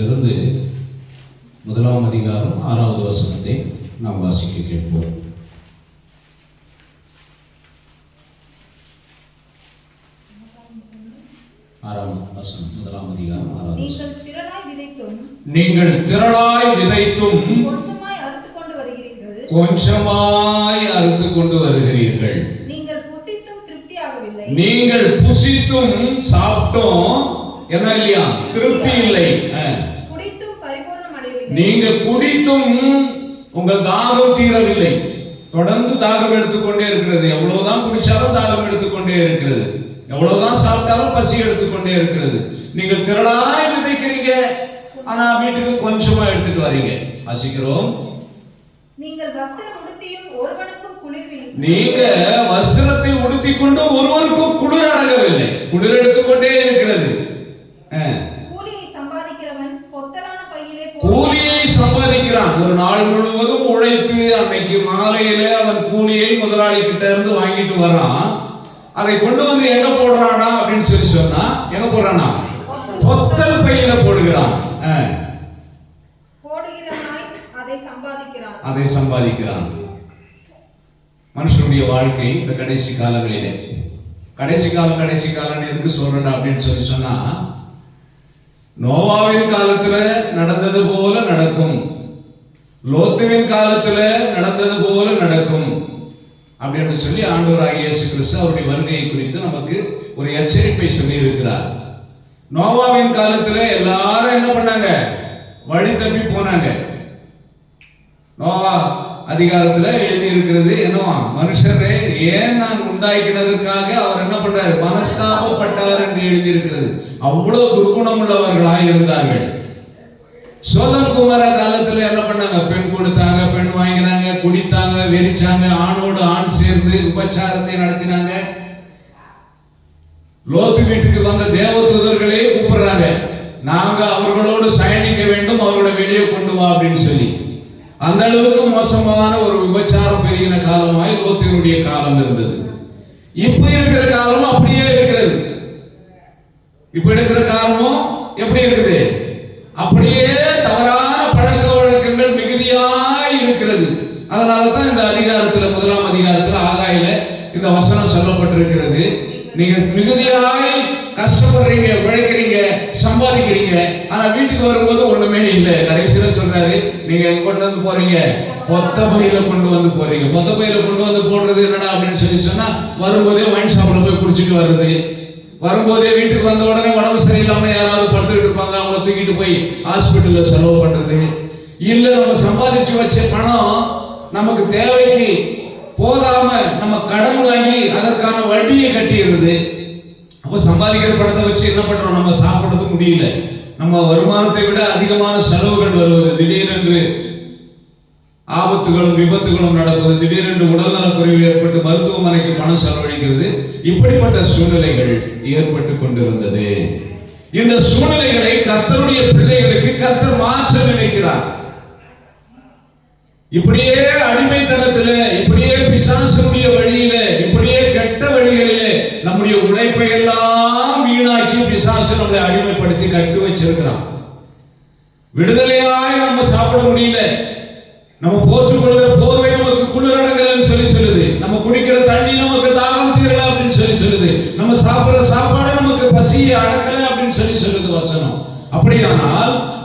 புத்தகத்திலிருந்து முதலாம் அதிகாரம் ஆறாவது வசனத்தை நாம் வாசிக்க கேட்போம். ஆறாம் வசனம் முதலாம் அதிகாரம் ஆறாவது வசனம். நீங்கள் திரளாய் விதைத்தும் நீங்கள் திரளாய் விதைத்தும் கொஞ்சமாய் அறுத்து கொண்டு வருகிறீர்கள். கொஞ்சமாய் அறுத்து கொண்டு வருகிறீர்கள். நீங்கள் புசித்தும் திருப்தியாகவில்லை. நீங்கள் புசித்தும் சாப்பிட்டும். என்ன இல்லையா? திருப்தி இல்லை அஹ். குடித்தும் பரிபூர்ணம் அடையவில்லை நீங்க குடித்தும் உங்கள் தாகம் தீரவில்லை. தொடர்ந்து தாகம் எடுத்துக்கொண்டே இருக்கிறது. எவ்வளவுதான் குடிச்சாலும் தாகம் எடுத்துக்கொண்டே இருக்கிறது. எவ்வளவுதான் சாப்பிட்டாலும் பசி எடுத்துக்கொண்டே இருக்கிறது. நீங்கள் திரளாய் விதைக்கிறீங்க. ஆனா வீட்டுக்கு கொஞ்சமா எடுத்துட்டு வரீங்க. வாசிக்கிறோம். நீங்கள் நீங்க வஸ்திரத்தை உடுத்திக் கொண்டு ஒருவருக்கும் குளிர் அடங்கவில்லை. குளிர் எடுத்துக்கொண்டே இருக்கிறது அஹ். கூலியை சம்பாதிக்கிறவன் பொத்தலான பையிலே போடுவான். கூலியை சம்பாதிக்கிறான் ஒரு நாள் முழுவதும் உழைத்து மாலையில அவன் கூலியை முதலாளி கிட்ட இருந்து வாங்கிட்டு வரான். அதை கொண்டு வந்து எங்க போடுறானா அப்படின்னு சொல்லி சொன்னா எங்க போடுறானா? பொத்தல் பையில போடுகிறான். சம்பாதிக்கிறான். அதை சம்பாதிக்கிறான். மனுஷனுடைய வாழ்க்கை இந்த கடைசி காலங்களிலே. கடைசி காலம் கடைசி காலம் எதுக்கு சொல்றேன் அப்படின்னு சொல்லி சொன்னா நோவாவின் காலத்துல நடந்தது போல நடக்கும். லோத்துவின் காலத்துல நடந்தது போல நடக்கும். அப்படின்னு சொல்லி ஆண்டவராகிய இயேசு கிறிஸ்து அவருடைய வருகையை குறித்து நமக்கு ஒரு எச்சரிப்பை சொல்லி இருக்கிறார் நோவாவின் காலத்துல எல்லாரும் என்ன பண்ணாங்க? வழி தப்பி போனாங்க. நோவா அதிகாரத்துல எழுதி இருக்கிறது என்னவா? மனுஷரே ஏன் நான் உண்டாக்கினதற்காக அவர் என்ன பண்றாரு? மனஸ்தாபப்பட்டார் என்று எழுதி இருக்கிறது அவ்வளவு துர்க்குணம் உள்ளவர்களாக இருந்தார்கள் சோதம் குமார காலத்துல என்ன பண்ணாங்க? பெண் கொடுத்தாங்க பெண் வாங்கினாங்க குடித்தாங்க வெறிச்சாங்க ஆணோடு ஆண் சேர்ந்து உபச்சாரத்தை நடத்தினாங்க. லோத்து வீட்டுக்கு வந்த தேவதூதர்களே கூப்பிடுறாங்க. நாங்க அவர்களோடு சயனிக்க வேண்டும் அவர்களை வெளியே கொண்டு வா அப்படின்னு சொல்லி. அந்த அளவுக்கு மோசமான ஒரு விபச்சாரம் பெருகின காலமாய் லோத்தினுடைய காலம் இருந்தது. இப்ப இருக்கிற காலமும் அப்படியே இருக்கிறது. இப்ப இருக்கிற காலமும் எப்படி இருக்குது? அப்படியே தவறான பழக்க வழக்கங்கள் மிகுதியாய் இருக்கிறது. அதனால தான் இந்த அதிகாரத்துல முதலாம் அதிகாரத்துல ஆகாயில இந்த வசனம் சொல்லப்பட்டிருக்கிறது. நீங்க மிகுதியாய் கஷ்டப்படுறீங்க உழைக்கிறீங்க சம்பாதிக்கிறீங்க ஆனா வீட்டுக்கு வரும்போது ஒண்ணுமே இல்லை. கடைசியில சொல்றாரு நீங்க எங்க கொண்டு வந்து போறீங்க? பொத்த பையில கொண்டு வந்து போறீங்க. பொத்த பையில கொண்டு வந்து போடுறது என்னடா அப்படின்னு சொல்லி சொன்னா வரும்போதே ஒயின் ஷாப்ல போய் குடிச்சிட்டு வர்றது. வரும்போதே வீட்டுக்கு வந்த உடனே உடம்பு சரியில்லாம யாராவது போய் ஹாஸ்பிட்டல்ல செலவு பண்றது. இல்ல நம்ம சம்பாதிச்சு வச்ச பணம் நமக்கு தேவைக்கு போதாம நம்ம கடன் வாங்கி அதற்கான வட்டியை கட்டிடுறது. அப்ப சம்பாதிக்கிற பணத்தை வச்சு என்ன பண்றோம்? நம்ம சாப்பிடுறது முடியல. நம்ம வருமானத்தை விட அதிகமான செலவுகள் வருவது. திடீரென்று ஆபத்துகளும் விபத்துகளும் நடப்பது. திடீரென்று உடல்நலக்குறைவு ஏற்பட்டு மருத்துவமனைக்கு பணம் செலவழிக்கிறது. இப்படிப்பட்ட சூழ்நிலைகள் ஏற்பட்டு கொண்டிருந்தது. இந்த சூழ்நிலைகளை கர்த்தருடைய பிள்ளைகளுக்கு கர்த்தர் மாற்ற நினைக்கிறார். இப்படியே அடிமைத்தனத்தில இப்படியே பிசாசனுடைய வழியில இப்படியே கெட்ட வழிகளிலே நம்முடைய உழைப்பை எல்லாம் வீணாக்கி பிசாசு நம்மளை அடிமைப்படுத்தி கட்டு வச்சிருக்கிறான். விடுதலையாய் நம்ம சாப்பிட முடியல. நம்ம போற்றுக்கொள்கிற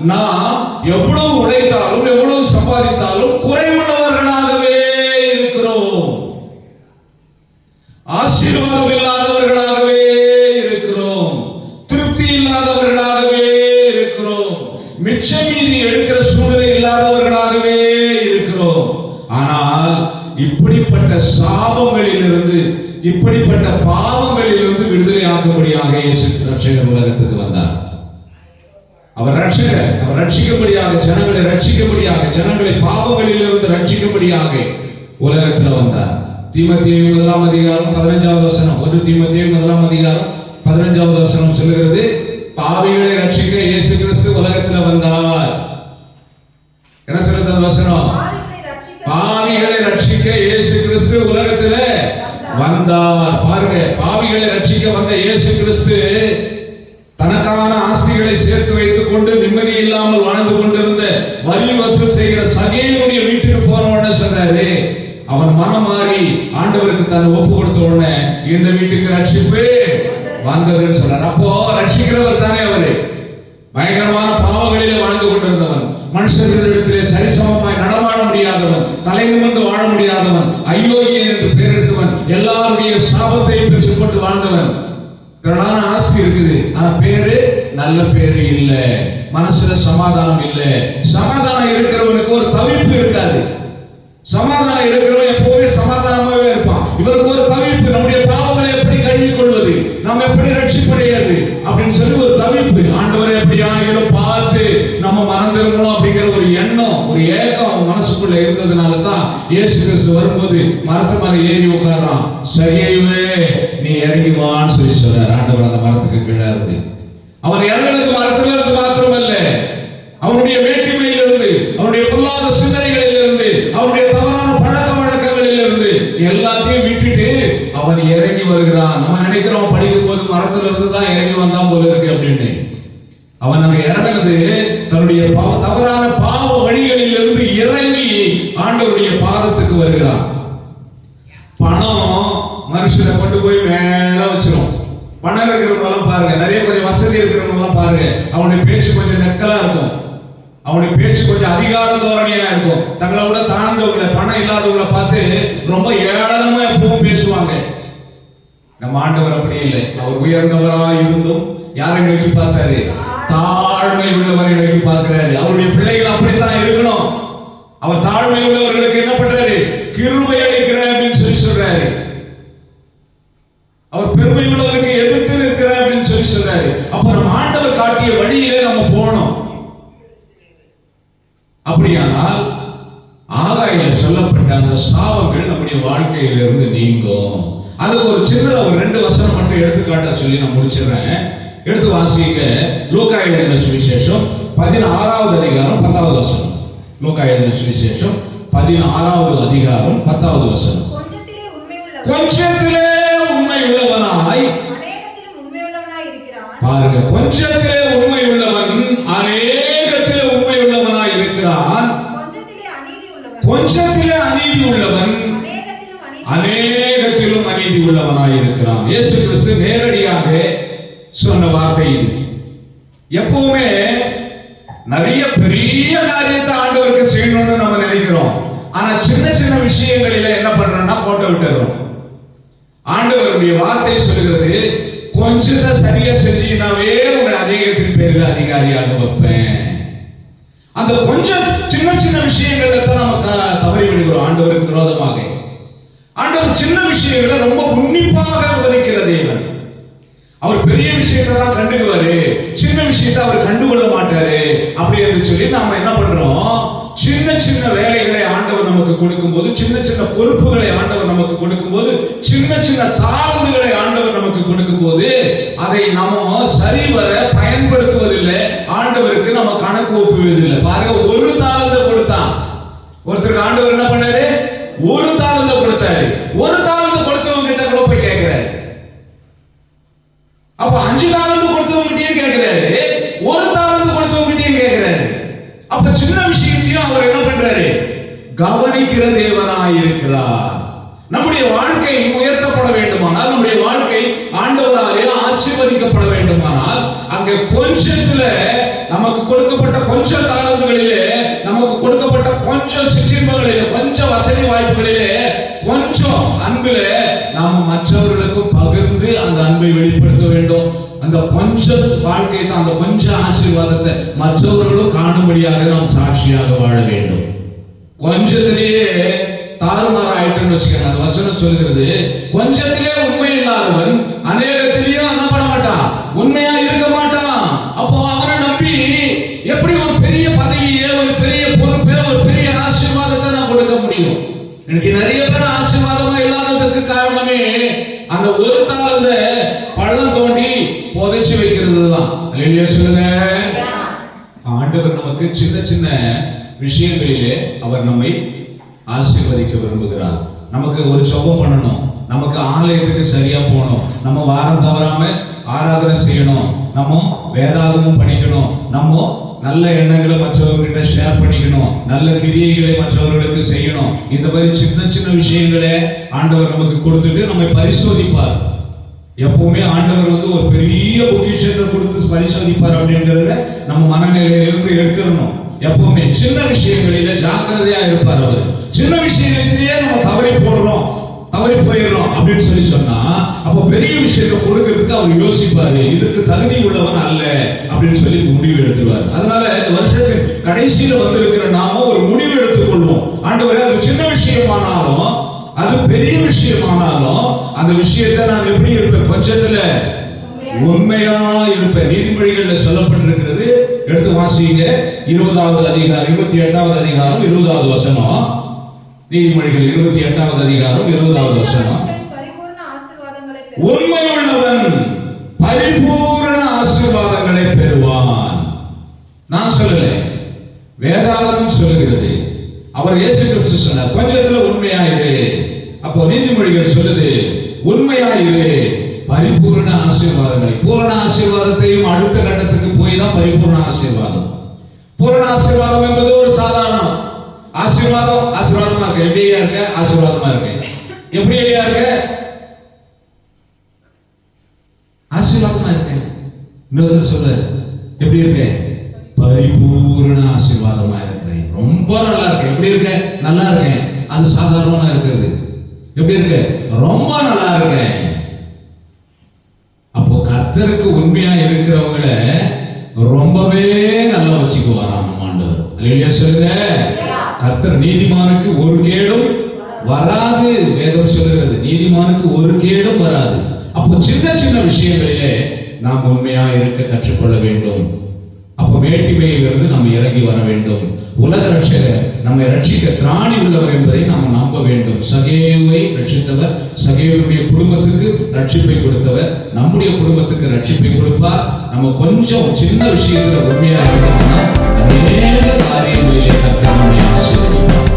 நாம் எவ்வளவு உழைத்தாலும் எவ்வளவு சம்பாதித்தாலும் குறைவுள்ளவர்களாகவே இருக்கிறோம். ஆசீர்வாதம் இல்லாதவர்களாகவே இருக்கிறோம். திருப்தி இல்லாதவர்களாகவே இருக்கிறோம். மிச்சமீனி எடுக்கிற சூழ்நிலை இல்லாதவர்களாகவே இருக்கிறோம். ஆனால் இப்படிப்பட்ட சாபங்களிலிருந்து இப்படிப்பட்ட பாவங்களிலிருந்து விடுதலை ஆக்கும்படியாக இயேசு ரட்சகர் உலகத்துக்கு வந்தார். அவர் ரட்சகர். ரட்சிக்கும்படியாக ஜனங்களை ரட்சிக்கும்படியாக ஜனங்களை பாவங்களிலிருந்து ரட்சிக்கும்படியாக உலகத்தில் வந்தார் தீமத்தேயு முதலாம் அதிகாரம் பதினஞ்சாவது வசனம். ஒரு தீமத்தேயு முதலாம் அதிகாரம் பதினஞ்சாவது வசனம் சொல்லுகிறது. பாவிகளை ரட்சிக்க இயேசு கிறிஸ்து உலகத்தில் வந்தார். என்ன சொல்லுது வசனம்? பாவிகளை ரட்சிக்க இயேசு கிறிஸ்து உலகத்துல வந்தார். பாருங்க பாவிகளை ரட்சிக்க வந்த இயேசு கிறிஸ்து தனக்கான ஆஸ்திகளை சேர்த்து வைத்து கொண்டு நிம்மதி இல்லாமல் வாழ்ந்து கொண்டிருந்த வரி வசூல் செய்கிற சகையனுடைய வீட்டுக்கு போன சொன்னாரு அவன் மனம் மாறி ஆண்டவருக்கு தன்னை ஒப்பு கொடுத்த உடனே இந்த வீட்டுக்கு ரட்சிப்பு வந்ததுன்னு சொல்றாரு. அப்போ ரட்சிக்கிறவர் தானே அவரு. பயங்கரமான பாவங்களிலே வாழ்ந்து கொண்டிருந்தவன். மனுஷர்களிடத்திலே சரிசமமாய் நடமாட முடியாதவன் தலை நிமிர்ந்து வாழ முடியாதவன் ஐயோகியன் என்று பெயரெடுத்தவன் எல்லாருடைய சாபத்தையும் பெற்றுக்கொண்டு வாழ்ந்தவன். திரளான ஆஸ்தி இருக்குது. ஆனா பேரு நல்ல பேரு இல்ல. மனசுல சமாதானம் இல்ல. சமாதானம் இருக்கிறவனுக்கு ஒரு தவிப்பு இருக்காது. சமாதானம் இருக்கிறவன் எப்பவுமே சமாதானமாவே இருப்பான். இவருக்கு ஒரு தவிப்பு நம்முடைய பாவங்களை எப்படி கழுவி கொள்வது? நாம் எப்படி ரட்சிப்படையாது அப்படின்னு சொல்லி ஒரு தவிப்பு. ஆண்டவரை எப்படி ஆகியோ பார்த்து நம்ம மறந்துருக்கணும் அப்படிங்கிற ஒரு எண்ணம் ஒரு ஏ அவன் இருந்ததுனால தான் இயேசு கிறிஸ்து வரும்போது மரத்து மேல ஏறி உட்கார்றான். சரியவே நீ இறங்கி வான்னு சொல்லி சொல்றாரு. ஆண்டவர் அந்த மரத்துக்கு கீழே இருந்து. அவன் இறங்குனது மரத்துல இருந்து மாத்திரமல்ல. அவனுடைய வேற்றுமையிலிருந்து அவனுடைய பொல்லாத சிந்தனைகளிலிருந்து அவனுடைய தவறான பழக்க வழக்கங்களிலிருந்து எல்லாத்தையும் விட்டுட்டு அவன் இறங்கி வருகிறான். நம்ம நினைக்கிறோம் படிக்கும் போது மரத்துல இருந்து தான் இறங்கி வந்தான் போல இருக்கு அப்படின்னு. அவன் அங்க இறங்குறது தன்னுடைய தவறான பாவ வழிகளில் இருந்து இறங்கி ஆண்டவருடைய பாதத்துக்கு வருகிறான் பணம் மனுஷனை கொண்டு போய் மேல வச்சிரும். பணம் இருக்கிறவங்களாம் பாருங்க நிறைய கொஞ்சம் வசதி இருக்கிறவங்களாம் பாருங்க. அவனுடைய பேச்சு கொஞ்சம் நெக்கலா இருக்கும். அவனுடைய பேச்சு கொஞ்சம் அதிகார தோரணையா இருக்கும். தங்களை விட தாழ்ந்தவங்களை பணம் இல்லாதவங்களை பார்த்து ரொம்ப ஏளனமா எப்பவும் பேசுவாங்க. நம்ம ஆண்டவர் அப்படி இல்லை. அவர் உயர்ந்தவரா இருந்தும் யாரை நோக்கி பார்த்தாரு? தாழ்மை உள்ளவரை நோக்கி பார்க்கிறாரு. அவருடைய பிள்ளைகள் அப்படித்தான் இருக்கணும். அவர் தாழ்மை உள்ளவர்களுக்கு என்ன பண்றாரு? கிருமை அளிக்கிறார் அப்படின்னு சொல்லி சொல்றாரு. அவர் பெருமை உள்ளவருக்கு எதிர்த்து நிற்கிறார் அப்படின்னு சொல்லி சொல்றாரு. அப்புறம் ஆண்டவர் காட்டிய வழியிலே நம்ம போனோம். அப்படியானால் ஆகாயில் சொல்லப்பட்ட அந்த சாபங்கள் நம்முடைய வாழ்க்கையிலிருந்து நீங்கும். அதுக்கு ஒரு சின்னதா ஒரு ரெண்டு வசனம் மட்டும் எடுத்துக்காட்ட சொல்லி நான் முடிச்சிடுறேன். எடுத்து வாசிக்க லூக்காயுடைய சுவிசேஷம் பதினாறாவது அதிகாரம் பத்தாவது வசனம். லூக்கா எழுதின சுவிசேஷம் பதினாறாவது அதிகாரம் பத்தாவது வசனம். கொஞ்சத்திலே உண்மை உள்ளவனாய். பாருங்க கொஞ்சத்திலே ஆனா சின்ன சின்ன விஷயங்களில என்ன பண்றோம்னா கோட்டை விட்டுறோம். ஆண்டவருடைய வார்த்தை சொல்கிறது கொஞ்சத்தை சரியா செஞ்சீங்கனாவே உங்க அதிகத்தின் பேர்ல அதிகாரியாக வைப்பேன். அந்த கொஞ்சம் சின்ன சின்ன விஷயங்கள்ல தான் நம்ம க- தவறி விடுகிறோம். ஆண்டவருக்கு விரோதமாக. ஆண்டவர் சின்ன விஷயங்களை ரொம்ப உன்னிப்பாக கவனிக்கிற தேவன். அவர் பெரிய விஷயத்தான் கண்டுக்குவாரு. சின்ன விஷயத்தை அவர் கண்டுகொள்ள மாட்டாரு. அப்படி என்று சொல்லி நாம என்ன பண்றோம்? சின்ன சின்ன வேலைகளை ஆண்டவர் நமக்கு கொடுக்கும்போது சின்ன சின்ன பொறுப்புகளை ஆண்டவர் நமக்கு கொடுக்கும்போது சின்ன சின்ன தாழ்வுகளை ஆண்டவர் நமக்கு கொடுக்கும்போது அதை நம்ம சரிவர பயன்படுத்துவதில்லை. ஆண்டவருக்கு நம்ம கணக்கு ஒப்புவதில்லை. பாருங்க ஒரு தாழ்ந்த கொடுத்தான். ஒருத்தருக்கு ஆண்டவர் என்ன பண்ணாரு ஒரு தாழ்ந்த கொடுத்தாரு ஒரு தாழ்ந்த கொடுத்தவங்க கிட்ட கூட போய் கேட்கிறாரு அப்ப அஞ்சு தாளந்து கொடுத்தவங்ககிட்டயும் கேட்கிறாரு ஒரு தாளந்து கொடுத்தவங்ககிட்டயும் கேட்கிறாரு அப்ப சின்ன விஷயத்தையும் அவர் என்ன பண்றாரு கவனிக்கிற தேவனாய் இருக்கிறார் நம்முடைய வாழ்க்கை உயர்த்தப்பட வேண்டுமானால் நம்முடைய வாழ்க்கை ஆண்டவராலே ஆசீர்வதிக்கப்பட வேண்டுமானால் அங்க கொஞ்சத்துல நமக்கு கொடுக்கப்பட்ட கொஞ்சம் தாழ்வுகளிலே நமக்கு கொடுக்கப்பட்ட கொஞ்சம் சிற்றின்பங்களிலே கொஞ்சம் வசதி வாய்ப்புகளிலே கொஞ்சம் அன்புல நாம் மற்றவர்களுக்கும் பகிர்ந்து அந்த அன்பை வெளிப்படுத்த வேண்டும். அந்த கொஞ்ச வாழ்க்கை தான் அந்த கொஞ்ச ஆசீர்வாதத்தை மற்றவர்களும் காணும்படியாக நாம் சாட்சியாக வாழ வேண்டும். கொஞ்சத்திலேயே தாறுமாறு ஆயிட்டுன்னு வச்சுக்கோங்க அந்த வசனம் சொல்கிறது கொஞ்சத்திலே உண்மை இல்லாதவன் அநேகத்திலேயும் என்ன பண்ண மாட்டான். உண்மையா இருக்கு? இல்லாததற்கு காரணமே அந்த ஒரு தாளந்த பள்ளம் தோண்டி புதைச்சு வைக்கிறது தான் சொல்லுங்க. ஆண்டவர் நமக்கு சின்ன சின்ன விஷயங்களிலே அவர் நம்மை ஆசீர்வதிக்க விரும்புகிறார். நமக்கு ஒரு ஜெபம் பண்ணணும். நமக்கு ஆலயத்துக்கு சரியா போகணும். நம்ம வாரம் தவறாம ஆராதனை செய்யணும். நம்ம வேதாகமும் படிக்கணும். நம்ம நல்ல எண்ணங்களை மற்றவர்கிட்ட ஷேர் பண்ணிக்கணும். நல்ல கிரியைகளை மற்றவர்களுக்கு செய்யணும். இந்த மாதிரி சின்ன சின்ன விஷயங்களை ஆண்டவர் நமக்கு கொடுத்துட்டு நம்மை பரிசோதிப்பார். எப்பவுமே ஆண்டவர் வந்து ஒரு பெரிய பொக்கிஷத்தை கொடுத்து பரிசோதிப்பார் அப்படிங்கிறத நம்ம மனநிலையிலிருந்து எடுத்துடணும். எப்பவுமே சின்ன விஷயங்களில ஜாக்கிரதையா இருப்பார் அவர். சின்ன விஷயத்திலேயே நம்ம தவறி போடுறோம். தவறி போயிடுறோம் அப்படின்னு சொல்லி சொன்னா அப்ப பெரிய விஷயத்தை கொடுக்கறதுக்கு அவர் யோசிப்பாரு. இதுக்கு தகுதி உள்ளவன் அல்ல அப்படின்னு சொல்லி முடிவு எடுத்துருவார். அதனால இந்த வருஷத்தின் கடைசியில வந்திருக்கிற நாம ஒரு முடிவு எடுத்துக்கொள்வோம். ஆண்டவரே அது சின்ன விஷயமானாலும் அது பெரிய விஷயமானாலும் அந்த விஷயத்தை நான் எப்படி இருப்பேன்? கொஞ்சத்துல உண்மையா இருப்பேன். நீதிமொழிகள்ல சொல்லப்பட்டிருக்கிறது எடுத்து வாசிங்க. இருபதாவது அதிகாரம் இருபத்தி எட்டாவது அதிகாரம் இருபதாவது வசனம். நீதிமொழிகள் இருபத்தி எட்டாவது அதிகாரம் இருபதாவது வசனம். உண்மை உள்ளவன் பரிபூரண ஆசீர்வாதங்களை பெறுவான். நான் சொல்லல. வேதாளமும் சொல்லுகிறது. அவர் இயேசு கிறிஸ்து சொன்னார் கொஞ்சத்துல உண்மையாயிரு அப்போ நீதிமொழிகள் சொல்லுது உண்மையாயிரு பரிபூரண ஆசீர்வாதங்களை பூரண ஆசீர்வாதத்தையும் அடுத்த கட்டத்துக்கு போய் தான் பரிபூரண ஆசீர்வாதம். பூரண ஆசீர்வாதம் என்பது ஒரு சாதாரணம். ஆசீர்வாதம் ஆசீர்வாதமா இருக்க. எப்படியா இருக்க? ஆசீர்வாதமா இருக்க. எப்படியா இருக்க? ஆசீர்வாதமா இருக்கேன் இன்னொருத்தர் சொல்லு எப்படி இருக்கேன் பரிபூர்ண ஆசீர்வாதமா இருக்கிறேன். ரொம்ப நல்லா இருக்கேன். எப்படி இருக்க? நல்லா இருக்கேன். அது சாதாரணமா இருக்கிறது. எப்படி இருக்க? ரொம்ப நல்லா இருக்கேன். அப்போ கர்த்தருக்கு உண்மையா இருக்கிறவங்கள ரொம்பவே நல்லா வச்சுக்குவாராம். நம்ம சொல்லுங்க. கர்த்தர் நீதிமானுக்கு ஒரு கேடும் வராது. வேதம் சொல்லுகிறது நீதிமானுக்கு ஒரு கேடும் வராது. அப்போ சின்ன சின்ன விஷயங்களிலே நாம் உண்மையா இருக்க கற்றுக்கொள்ள வேண்டும். அப்போ வேட்டிமையிலிருந்து நம்ம இறங்கி வர வேண்டும். உலக ரட்சகர் நம்மை ரட்சிக்க திராணி உள்ளவர் என்பதை நாம் நம்ப வேண்டும். சகேவை ரட்சித்தவர் சகேவுடைய குடும்பத்துக்கு ரட்சிப்பை கொடுத்தவர் நம்முடைய குடும்பத்துக்கு ரட்சிப்பை கொடுப்பார். நம்ம கொஞ்சம் சின்ன விஷயத்துல உண்மையா இருக்கோம்னா அநேக காரியங்களிலே கர்த்தர் நம்மை ஆசீர்வதிப்பார்